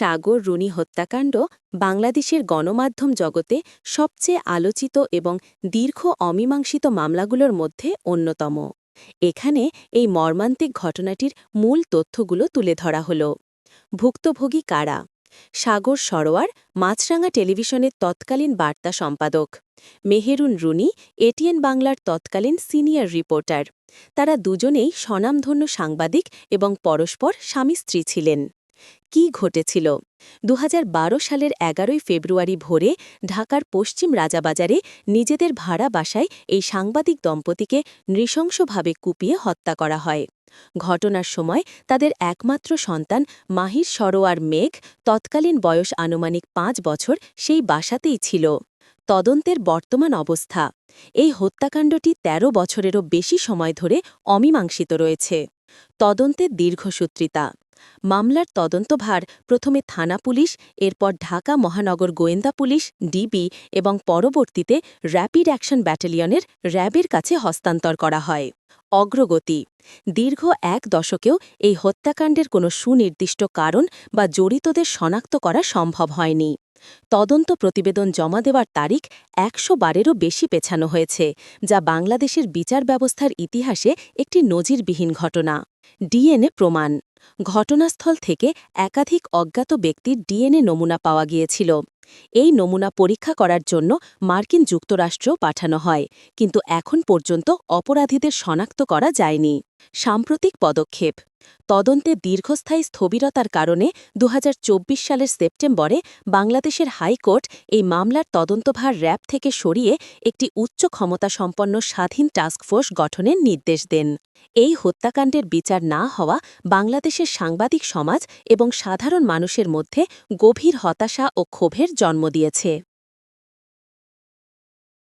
সাগর Rooney হত্যাকাণ্ড বাংলাদেশের গণমাধ্যম জগতে সবচেয়ে আলোচিত এবং দীর্ঘ অমীমাংসিত মামলাগুলোর মধ্যে অন্যতম। এখানে এই মর্মান্তিক ঘটনাটির মূল তথ্যগুলো তুলে ধরা হল। ভুক্তভোগী কারা? সাগর সরোয়ার, মাছরাঙা টেলিভিশনের তৎকালীন বার্তা সম্পাদক। মেহেরুন রুনি, এটিএন বাংলার তৎকালীন সিনিয়র রিপোর্টার। তারা দুজনেই স্বনামধন্য সাংবাদিক এবং পরস্পর স্বামী স্ত্রী ছিলেন। কি ঘটেছিল? দু হাজার বারো সালের এগারোই ফেব্রুয়ারি ভোরে ঢাকার পশ্চিম রাজাবাজারে নিজেদের ভাড়া বাসায় এই সাংবাদিক দম্পতিকে নৃশংসভাবে কুপিয়ে হত্যা করা হয়। ঘটনার সময় তাদের একমাত্র সন্তান মাহির সরোয়ার মেঘ তৎকালীন বয়স আনুমানিক পাঁচ বছর সেই বাসাতেই ছিল। তদন্তের বর্তমান অবস্থা। এই হত্যাকাণ্ডটি ১৩ বছরেরও বেশি সময় ধরে অমীমাংসিত রয়েছে। তদন্তের দীর্ঘসূত্রিতা। মামলার তদন্তভার প্রথমে থানা পুলিশ, এরপর ঢাকা মহানগর গোয়েন্দা পুলিশ, ডিবি এবং পরবর্তীতে র্যাপিড অ্যাকশন ব্যাটালিয়নের র্যাবের কাছে হস্তান্তর করা হয়। অগ্রগতি। দীর্ঘ এক দশকেও এই হত্যাকাণ্ডের কোনো সুনির্দিষ্ট কারণ বা জড়িতদের শনাক্ত করা সম্ভব হয়নি। তদন্ত প্রতিবেদন জমা দেওয়ার তারিখ একশো বারেরও বেশি পেছানো হয়েছে, যা বাংলাদেশের বিচার ব্যবস্থার ইতিহাসে একটি নজিরবিহীন ঘটনা। ডিএনএ প্রমাণ। ঘটনাস্থল থেকে একাধিক অজ্ঞাত ব্যক্তির ডিএনএ নমুনা পাওয়া গিয়েছিল। এই নমুনা পরীক্ষা করার জন্য মার্কিন যুক্তরাষ্ট্র পাঠানো হয়, কিন্তু এখন পর্যন্ত অপরাধীদের শনাক্ত করা যায়নি। সাম্প্রতিক পদক্ষেপ। তদন্তে দীর্ঘস্থায়ী স্থবিরতার কারণে দু হাজার চব্বিশ সালের সেপ্টেম্বরে বাংলাদেশের হাইকোর্ট এই মামলার তদন্তভার র্যাব থেকে সরিয়ে একটি উচ্চ ক্ষমতাসম্পন্ন স্বাধীন টাস্কফোর্স গঠনের নির্দেশ দেন। এই হত্যাকাণ্ডের বিচার না হওয়া বাংলাদেশের সাংবাদিক সমাজ এবং সাধারণ মানুষের মধ্যে গভীর হতাশা ও ক্ষোভের জন্ম দিয়েছে।